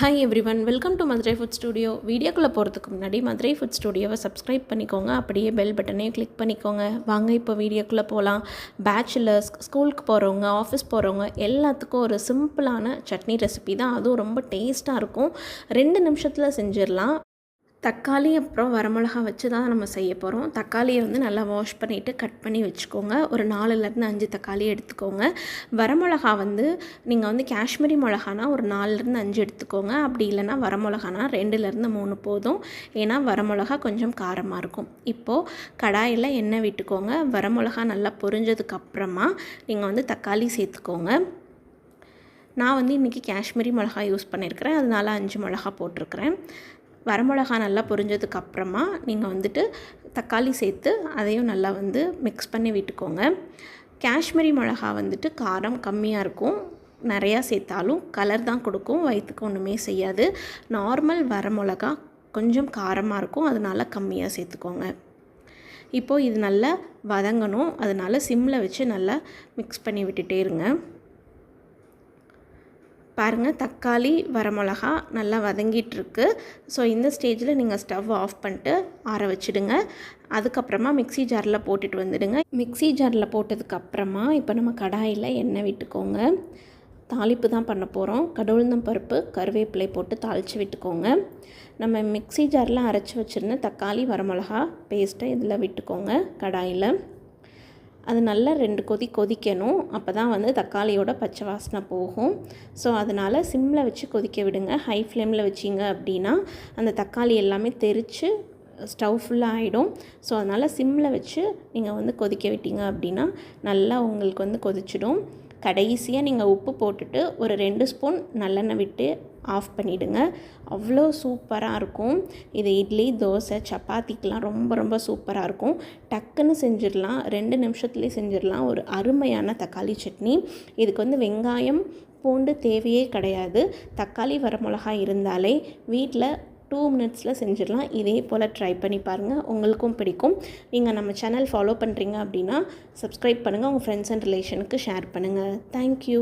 Hi everyone welcome to Madurai food studio வீடியோக்குள்ளே போகிறதுக்கு முன்னாடி மதுரை ஃபுட் ஸ்டுடியோவை சப்ஸ்கிரைப் பண்ணிக்கோங்க. அப்படியே பெல் பட்டனையும் கிளிக் பண்ணிக்கோங்க. வாங்க இப்போ வீடியோக்குள்ளே போகலாம் பேச்சுலர்ஸ் ஸ்கூலுக்கு போகிறவங்க ஆஃபீஸ் போகிறவங்க எல்லாத்துக்கும் ஒரு சிம்பிளான சட்னி ரெசிபி தான். அதுவும் ரொம்ப டேஸ்ட்டாக இருக்கும். ரெண்டு நிமிஷத்தில் செஞ்சிடலாம். தக்காளி அப்புறம் வரமிளகா வச்சு தான் நம்ம செய்ய போகிறோம் தக்காளியை வந்து நல்லா வாஷ் பண்ணிவிட்டு கட் பண்ணி வச்சுக்கோங்க. ஒரு நாலுலேருந்து அஞ்சு தக்காளி எடுத்துக்கோங்க. வரமிளகா வந்து நீங்கள் வந்து காஷ்மீரி மிளகானா ஒரு நாலுலேருந்து அஞ்சு எடுத்துக்கோங்க. அப்படி இல்லைனா வரமிளகானா ரெண்டுலேருந்து மூணு போதும். ஏன்னா வரமிளகா கொஞ்சம் காரமாக இருக்கும். இப்போது கடாயில் எண்ணெய் விட்டுக்கோங்க. வரமிளகா நல்லா பொரிஞ்சதுக்கப்புறமா நீங்கள் வந்து தக்காளி சேர்த்துக்கோங்க. நான் வந்து இன்றைக்கி காஷ்மீரி மிளகா யூஸ் பண்ணியிருக்கிறேன் அதனால் அஞ்சு மிளகா போட்டிருக்கிறேன். வரமிளகா நல்லா பொரிஞ்சதுக்கு அப்புறமா நீங்கள் வந்துட்டு தக்காளி சேர்த்து அதையும் நல்லா வந்து மிக்ஸ் பண்ணி விட்டுக்கோங்க. காஷ்மீரி மிளகா வந்துட்டு காரம் கம்மியாக இருக்கும். நிறையா சேர்த்தாலும் கலர் தான் கொடுக்கும். வயிற்றுக்கு ஒன்றுமே செய்யாது. நார்மல் வரமிளகா கொஞ்சம் காரமாக இருக்கும். அதனால் கம்மியாக சேர்த்துக்கோங்க. இப்போது இது நல்லா வதங்கணும். அதனால் சிம்மில் வச்சு நல்லா மிக்ஸ் பண்ணி விட்டுட்டே இருங்க. பாருங்கள் தக்காளி வரமிளகா நல்லா வதங்கிட்டுருக்கு. ஸோ இந்த ஸ்டேஜில் நீங்கள் ஸ்டவ் ஆஃப் பண்ணிட்டு ஆற வச்சுடுங்க. அதுக்கப்புறமா மிக்சி ஜாரில் போட்டுட்டு வந்துடுங்க. மிக்சி ஜாரில் போட்டதுக்கப்புறமா இப்போ நம்ம கடாயில் எண்ணெய் விட்டுக்கோங்க. தாளிப்பு தான் பண்ண போகிறோம் கடவுளுந்தம் பருப்பு கருவேப்பிலை போட்டு தாளித்து விட்டுக்கோங்க. நம்ம மிக்சி ஜாரில் அரைச்சி வச்சுருந்த தக்காளி வரமிளகா பேஸ்ட்டை இதில் விட்டுக்கோங்க கடாயில். அது நல்லா ரெண்டு கொதி கொதிக்கணும். அப்போ தான் வந்து தக்காளியோட பச்சை வாசனை போகும். ஸோ அதனால் சிம்மில் வச்சு கொதிக்க விடுங்க. ஹை ஃப்ளேமில் வச்சிங்க அப்படின்னா அந்த தக்காளி எல்லாமே தெரித்து ஸ்டவ் ஃபுல்லாக ஆகிடும் ஸோ அதனால் சிம்மில் வச்சு நீங்கள் வந்து கொதிக்க விட்டீங்க அப்படின்னா நல்லா உங்களுக்கு வந்து கொதிச்சிடும். கடைசியாக நீங்கள் உப்பு போட்டுட்டு ஒரு ரெண்டு ஸ்பூன் நல்லெண்ணெய் விட்டு ஆஃப் பண்ணிவிடுங்க அவ்வளோ சூப்பராக இருக்கும். இது இட்லி தோசை சப்பாத்திக்கெலாம் ரொம்ப ரொம்ப சூப்பராக இருக்கும். டக்குன்னு செஞ்சிடலாம். ரெண்டு நிமிஷத்துலேயே செஞ்சிடலாம். ஒரு அருமையான தக்காளி சட்னி. இதுக்கு வந்து வெங்காயம் பூண்டு தேவையே கிடையாது. தக்காளி வரமிளகாய் இருந்தாலே வீட்டில் டூ மினிட்ஸில் செஞ்சிடலாம். இதே போல் ட்ரை பண்ணி பாருங்கள் உங்களுக்கும் பிடிக்கும். நீங்கள் நம்ம சேனல் ஃபாலோ பண்ணுறீங்க அப்படின்னா சப்ஸ்கிரைப் பண்ணுங்கள் உங்கள் ஃப்ரெண்ட்ஸ் அண்ட் ரிலேஷனுக்கு ஷேர் பண்ணுங்கள் தேங்க்யூ